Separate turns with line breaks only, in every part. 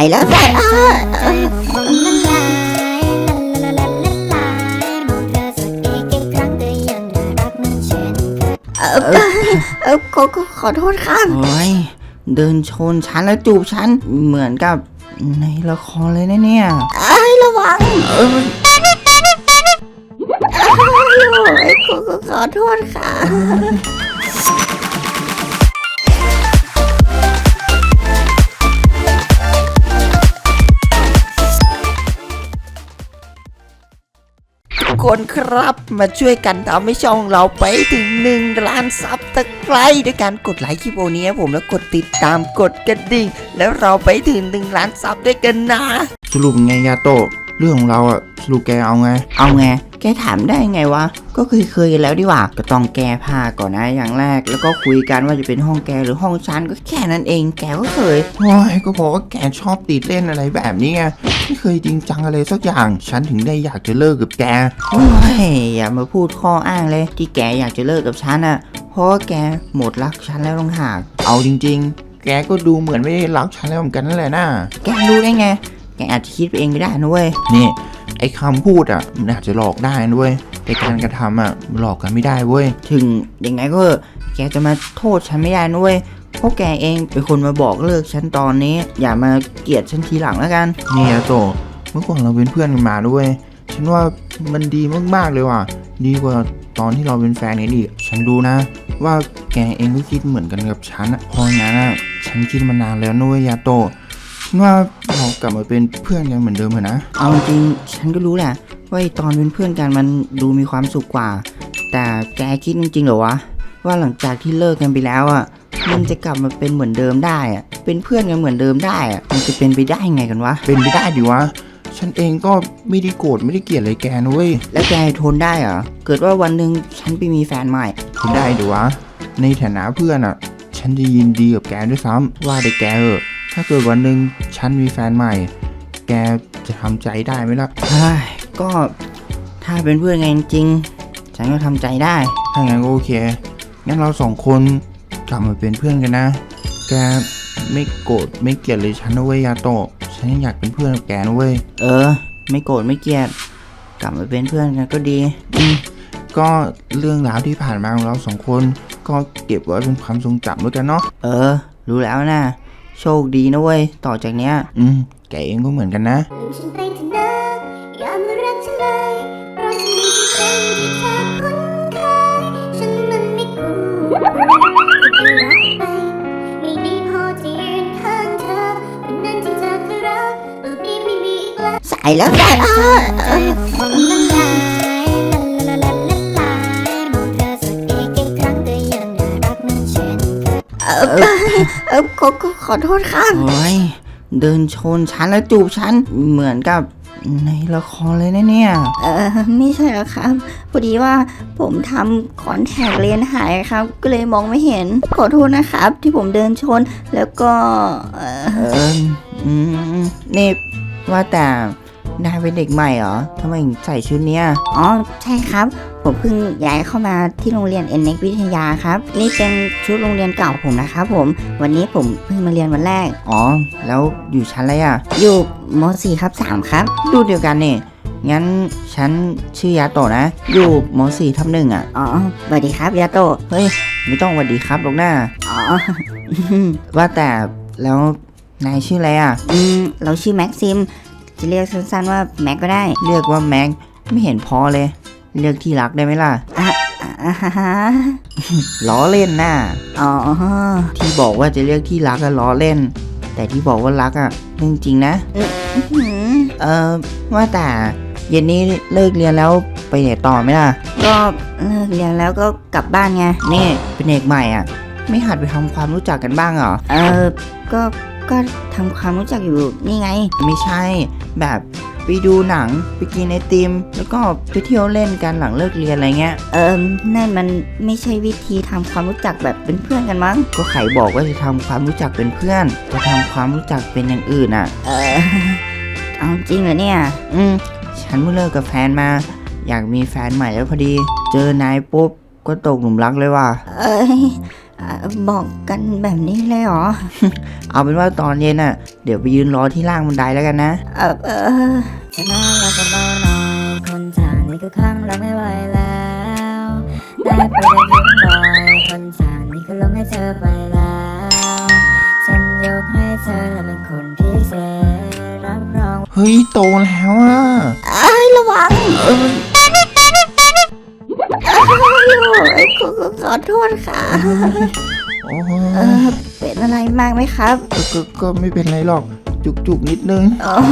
ายแล้วแฟนอ้า
ใจผมละลายละละละละลายมองเธอสักอีกกี่ครั้งก็ยังน่ารักเหมือนเช่นเคย
เออเออขอขอขอโทษครับ
โอ้ยเดินชนฉันแล้วจูบฉันเหมือนกับในละครเลยนะเนี่ย
ไอ้ยระวัง
เออ
โอ้ยขอขอขอโทษค่ะ
คนครับมาช่วยกันทำให้ช่องเราไปถึง1ล้านซับตะไคร้ด้วยการกดไลค์คลิปโอนี้ผมแล้วกดติดตามกดกระดิ่ง แล้วเราไปถึง1ล้านซับด้วยกันนะ
สรุปไงยาโต เรื่องของเราอะสรุปแกเอาไง
เอาไง แกถามได้ไงวะ ก็เคยเคยๆกันแล้วดีกว่า ก็ต้องแก้ผ้าก่อนนะอย่างแรก แล้วก็คุยกันว่าจะเป็นห้องแกหรือห้องฉันก็แค่นั้นเอง แกก็เคย
โอ้ยก็บอกว่าแกชอบติดเล่นอะไรแบบนี้ไงไม่เคยจริงจังอะไรสักอย่าง ฉันถึงได้อยากจะเลิกกับแก
โอ้ยอย่ามาพูดข้ออ้างเลย ที่แกอยากจะเลิกกับฉันอะเพราะว่าแกหมดรักฉันแล้วต้องหาก
เอาจริง ๆ แกก็ดูเหมือนไม่ได้รักฉันแล้วเหมือนกันนั่นแหละนะ
แกรู้ได้ไง แกอาจจะคิดไปเองไม่ได้นะเว้ย
นี่ ไอ้คำพูดอะมันอาจจะหลอกได้นะเว้ยแต่การกระทำอะมันหลอกกันไม่ได้เว้ย
ถึงยังไงก็เถอะแกจะมาโทษฉันไม่ได้นะเว้ยเพราะแกเองเป็นคนมาบอกเลิกฉันตอนนี้ อย่ามาเกลียดฉันทีหลังแล้วกัน
นี่ยาโตะเมื่อก่อนเราเป็นเพื่อนกันมาด้วย ฉันว่ามันดีมากๆเลยว่ะ ดีกว่าตอนที่เราเป็นแฟนกันอีกฉันรู้นะ ว่าแกเองก็คิดเหมือนกันกับฉันอะเพราะงั้นอะฉันคิดมานานแล้วนุ้ยยาโตะฉัน ว่าเรากลับมาเป็นเพื่อนกันเหมือนเดิมเถอะนะ
เอาจริงๆฉันก็รู้แหละว่าไอ้ตอนเป็นเพื่อนกันมันดูมีความสุขกว่า แต่แกคิดจริงๆเหรอวะว่าหลังจากที่เลิกกันไปแล้วอะมันจะกลับมาเป็นเหมือนเดิมได้อะเป็นเพื่อนกันเหมือนเดิมได้อะมันจะเป็นไปได้ไงกันวะ
เป็นไปได้ดิวะฉันเองก็ไม่ได้โกรธไม่ได้เกลียดอะไรแกนะเว้ย
แล้วแกทนได้เหรอเกิดว่าวันหนึ่งฉันไปมีแฟนใหม่
ทนได้ดิวะในฐานะเพื่อนอะฉันจะยินดีกับแกด้วยซ้ำว่าแต่แกเออะ ถ้าเกิดวันหนึ่งฉันมีแฟนใหม่ แกจะทำใจได้ไหมล่ะ
เฮ้ยก็ถ้าเป็นเพื่อนกันจริงๆฉันก็ทำใจได้
ถ้างั้นก็โอเค งั้นเราสองคนกลับมาเป็นเพื่อนกันนะ แกไม่โกรธไม่เกลียดเลยฉันนะเว้ยยาโตะ ฉันยังอยากเป็นเพื่อนกับแกนะเว้ย
เออ ไม่โกรธไม่เกลียด กลับมาเป็นเพื่อนกันก็ดี
ก็เรื่องราวที่ผ่านมาของเราสองคน ก็เก็บไว้เป็นความทรงจำด้วยกันเนาะ
เออ รู้แล้วนะ โชคดีนะเว้ย ต่อจากเนี้ย
อืม แกเองก็เหมือนกันนะ
ลืมฉันไปเถอะนะอย่ามารักฉันเลยเพราะฉันมีฉันเป็นที่เธอคุ้นเคยฉันมันไม่กลัวที่จะรักไป ไม่ดีพอที่ยืนข้างเธอวันนั้นที่เธอเคยรักรูปนี้ไม่มีอีกแล้ว
สายแล้วแฟนอ้า
ใจผมละลายละละละละลายมองเธอสักอีกกี่ ครั้งก็ยังน่ารักเหมือนเช่นเคย
เออเออขอขอขอโทษครับ
โอ้ยเดินชนฉันแล้วจูบฉันเหมือนกับในละครเลยนะเนี่ย
เออไม่ใช่หรอกครับพอดีว่าผมทำคอนแทคเลนส์หายครับ ก็เลยมองไม่เห็น ขอโทษนะครับ ที่ผมเดินชนแล้วก็ เออ
เอออืมนี่ว่าแต่ นายเป็นเด็กใหม่เหรอทำไมถึงใส่ชุดเนี้ย
อ๋อ ใช่ครับ ผมเพิ่งย้ายเข้ามาที่โรงเรียนเอ็นเน็กวิทยาครับ นี่เป็นชุดโรงเรียนเก่าผมนะครับผม วันนี้ผมเพิ่งมาเรียนวันแรก
อ๋อ แล้วอยู่ชั้นอะไรอะ
อยู่ม .4 ครับ3ครับ
รุ่นเดียวกันนี่ งั้นฉันชื่อยาโตะนะ อยู่มสี่ทับหนึ่งอะ
อ๋อสวัสดีครับยาโตะ
เฮ้ย ไม่ต้องหวัดดีครับหรอกหน้า
อ๋อ
ว่าแต่แล้วนายชื่ออะไรอะ
อืม เราชื่อแม็กซิม จะเรียกสั้นๆว่าแม็กก็ได้
เรียกว่าแม็กไม่เห็นพอเลย เรียกที่รักได้ไหมล่ะ
อ่าฮะ
ล้อเล่นน่ะ
อ๋อ
ที่บอกว่าจะเรียกที่รักอะล้อเล่น แต่ที่บอกว่ารักอะเรื่องจริงนะ
หืม
เออว่าแต่เย็นนี้เลิกเรียนแล้วไปไหนต่อไหมล่ะ
ก็เลิกเรียนแล้วก็กลับบ้านไง
นี่เป็นเด็กใหม่อะ ไม่หัดไปทำความรู้จักกันบ้างเหรอ
เออก็ ก็ทำความรู้จักอยู่นี่ไง
ไม่ใช่แบบไปดูหนังไปกินไอติม แล้วก็ไปเที่ยวเล่นกันหลังเลิกเรียนอะไรเงี้ย
เออนั่นมันไม่ใช่วิธีทำความรู้จักแบบเป็นเพื่อนกันมั้ง
ก็ไขบอกว่าจะทำความรู้จักเป็นเพื่อน จะทำความรู้จักเป็นอย่างอื่นอะ
เออ เอาจริงเหรอเนี่ย
อืม ฉันเพิ่งเลิกกับแฟนมา อยากมีแฟนใหม่แล้วพอดี เจอนายปุ๊บก็ตกหลุมรักเลยว่ะ
เอ้ยอ่า บอกกันแบบนี้เลยเหรอ
เอาเป็นว่าตอนเย็นอะ เดี๋ยวไปยืนรอที่ล่างบันไดแล้วกันนะ
เออเออ
จะน่ารักก็เบาหน่อยคนจางนี่ก็ข้างเราไม่ไหวแล้ว ได้โปรดอย่ายิ้มหน่อยคนจางนี่ก็ลงให้เธอไปแล้ว ฉันยกให้เธอและเป็นคนพิเศษรับรอง
เฮ้ยโตแล้วอะ
ไอ้ยระวัง เอ้ยขอ อขอโทษค่ะ
โอ้
เออเป็นอะไรมากไหมครับ
ก็ก็ก็ไม่เป็นไรหรอก จุกจุกๆนิดนึง
เออ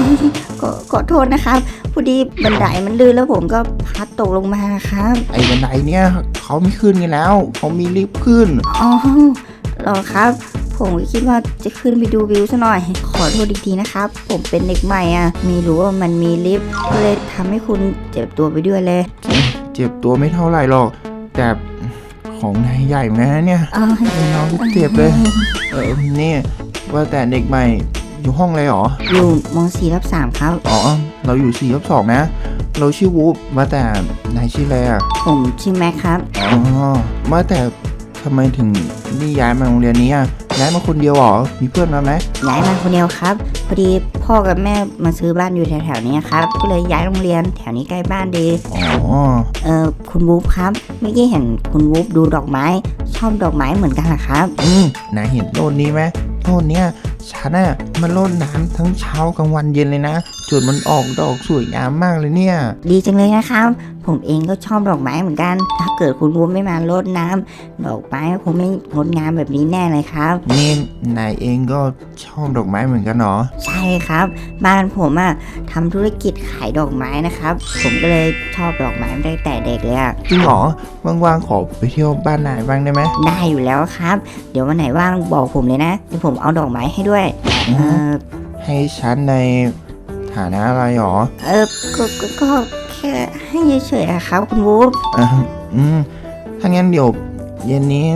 ขอขอโทษนะครับพอดีบันไดมันลื่นแล้วผมก็พลัดตกลงมานะครับ
ไอ้บันไดเนี่ยเขาไม่ขึ้นกันแล้วเขามีลิฟต์ขึ้น
อ๋อเหรอครับ ผมก็คิดว่าจะขึ้นไปดูวิวซะหน่อย ขอโทษอีกทีนะครับ ผมเป็นเด็กใหม่อะไม่รู้ว่ามันมีลิฟต์ก็เลยทำให้คุณเจ็บตัวไปด้วยเลย
เจ็บตัวไม่เท่าไหร่หรอก แต่ ของนายใหญ่แม้เนี่ย
เออ
น้องก็เจ็บเลย เออนี่ว่าแต่เด็กใหม่อยู่ห้องเลยเหรอ
อยู่มสี่รับสามครับ
อ๋อ เราอยู่สี่ทับสองนะ เราชื่อวูฟว่าแต่นายชื่ออะไรอะ
ผมชื่อแม็กครับ
อ๋อว่าแต่ทำไมถึงนี่ย้ายมาโรงเรียนนี้อะ ย้ายมาคนเดียวเหรอ มีเพื่อนมาไหม
ย้ายมาคนเดียวครับพอดีพ่อกับแม่มาซื้อบ้านอยู่แถวๆนี้ครับก็เลยย้ายโรงเรียนแถวนี้ใกล้บ้านดี
อ๋อ
เออคุณวูฟครับเมื่อกี้เห็นคุณวูฟดูดอกไม้ชอบดอกไม้เหมือนกันเหรอครับ
อืมนายเห็นต้นนี้ไหมต้นเนี้ยฉันน่ะมันรดน้ำทั้งเช้ากลางวันเย็นเลยนะ จนมันออกดอกสวยงามมากเลยเนี่ย
ดีจังเลยนะครับ ผมเองก็ชอบดอกไม้เหมือนกัน ถ้าเกิดคุณวูฟไม่มารดน้ำดอกไม้ก็คงไม่งดงามแบบนี้แน่เลยครับ
นี่นายเองก็ชอบดอกไม้เหมือนกันเหรอ
ใช่ครับ บ้านผมอะทำธุรกิจขายดอกไม้นะครับ ผมก็เลยชอบดอกไม้มาตั้งแต่เด็กเลยอะ
จริงเหรอว่างๆขอไปเที่ยวบ้านนายบ้างได้ไหม
ได้อยู่แล้วครับ เดี๋ยววันไหนว่างบอกผมเลยนะเดี๋ยวผมเอาดอกไม้ให้ด้วย เออ
ให้ฉันใน ฐานะอะไรหรอ
เออก็ก็ก็แค่ให้เฉยๆอะครับคุณวูฟ
อะอืมถ้างั้นเดี๋ยวเย็นนี้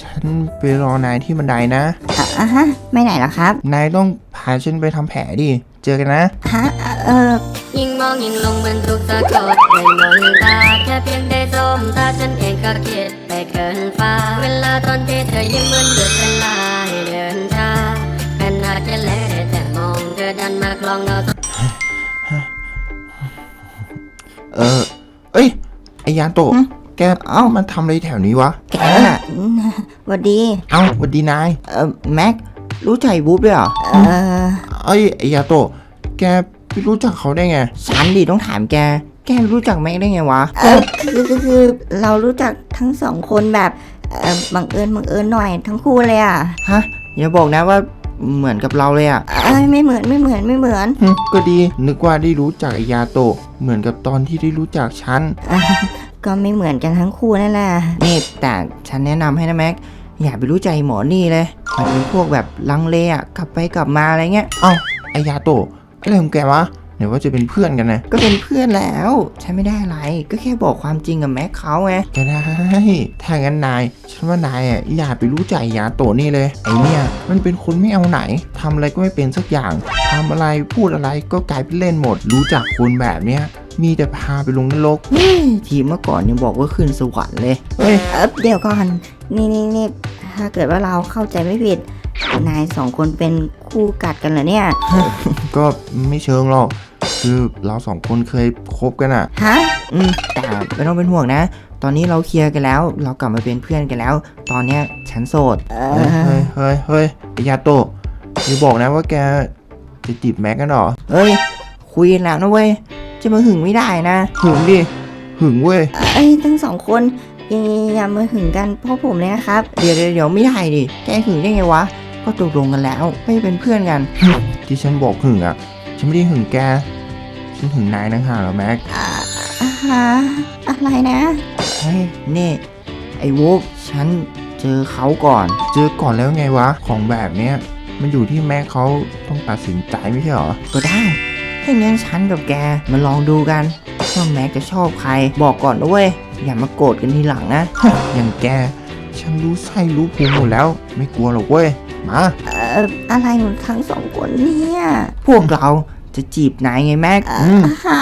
ฉันไปรอนายที่บันไดนะ
อะอะฮะไม่ไหนเหรอครับ
นายต้องพาฉันไปทำแผลดิ เจอกันนะ
ฮะเออ
ยิ่งมองยิ่งลงเหมือนถูกสะกดด้วยมนตาแค่เพียงได้สมตาฉันเองก็คิดไปเกินฟ้า เวลาตอนที่เธอยิ้มเหมือนหยุดเวลาให้เดิน ลองเรา
เออ เอ้ย ไอยาโตะ
หึ
แก เอ้า มันทำอะไรแถวนี้วะ
แกน่ะ
อืมหวัสดี
เอ้าสวัสดีนาย
เออแม็ก รู้ใจวูฟด้วยเหรอ
เออ
เอ้ย ไอยาโตะแกไปรู้จักเขาได้ไง
ฉันดิต้องถามแก แกรู้จักแม็กได้ไงวะ
เออคือคือคือเรารู้จักทั้งสองคนแบบเออบังเอิญบังเอิญหน่อยทั้งคู่เลยอะ
ฮะ อย่าบอกนะว่า เหมือนกับเราเลยอะ
เอ้ยไม่เหมือนไม่เหมือนไม่เหมือน
หึก็ดี นึกว่าได้รู้จักไอยาโตะเหมือนกับตอนที่ได้รู้จักฉัน
เอ้ยก็ไม่เหมือนกันทั้งคู่นั่นแหละ
นี่แต่ฉันแนะนำให้นะแม็ก อย่าไปรู้ใจหมอนี่เลยมันเป็นพวกแบบลังเลอะกลับไปกลับมาอะไรเงี้ย
เอ้าไอยาโตะอะไรของแกวะ ไหนว่าจะเป็นเพื่อนกันนะ
ก็เป็นเพื่อนแล้วฉันไม่ได้อะไร ก็แค่บอกความจริงกับแม็กเขาไง
ก็ได้ถ้างั้นนาย ฉันว่านายอะอย่าไปรู้ใจยาโตะนี่เลยไอเนี่ยมันเป็นคนไม่เอาไหนทำอะไรก็ไม่เป็นสักอย่างทำอะไรพูดอะไรก็กลายเป็นเล่นหมด รู้จักคนแบบเนี้ยมีแต่พาไปลงนรก
ทีเมื่อก่อนยังบอกว่าขึ้นสวรรค์เลย
เฮ้ย
เออเดี๋ยวก่อน นี่นี่นี่ถ้าเกิดว่าเราเข้าใจไม่ผิด นายสองคนเป็น คู่กัดกันเหรอเนี่ย
ก็ไม่เชิงหรอก คือเราสองคนเคยคบกันอะ
ฮะ
อืมแต่ไม่ต้องเป็นห่วงนะ ตอนนี้เราเคลียร์กันแล้ว เรากลับมาเป็นเพื่อนกันแล้ว ตอนเนี้ยฉันโสด
เอ
เฮ้ย
อ
เฮ้ยเฮ้ยไอยาโตะอย่าบอกนะว่าแกจะจีบแม็กกันเหรอ
เอ้ย คุยกันแล้วนะเว้ย จะมาหึงไม่ได้นะ
หึงดิหึงเว้ย
เอ้ยทั้งสองคนอย่าอย่ามาหึงกันเพ่อผมเลยนะครับ
เดี๋ยวเดี๋ยวเดี๋ยวไม่ได้ดิ แกหึงได้ไงวะ ก็ตกลงกันแล้ว ไม่ได้เป็นเพื่อนกัน
ที่ฉันบอกหึงอะ ฉันไม่ได้หึงแก ฉันหึงนายนังหากเหรอแม็ก
อ่าฮะอะไรนะ
เฮ้ยนี่ ไอ้วูฟฉันเจอเขาก่อน
เจอก่อนแล้วไงวะ ของแบบเนี้ย มันอยู่ที่แม็กเขาต้องตัดสินใจไม่ใช่เหรอ
ก็ได้ ถ้างั้นฉันกับแกมาลองดูกันว่าแม็กจะชอบใคร บอกก่อนนะเว้ย อย่ามาโกรธกันทีหลังนะ
อย่างแก ฉันรู้ไส้รู้ภูมิหมดแล้ว ไม่กลัวหรอกเว้ย มา
เอ่ออะไรของทั้งสองคนเนี่ย
พวกเราจะจีบนายไงแม็ก
เอ่
อื
อ
ม
หา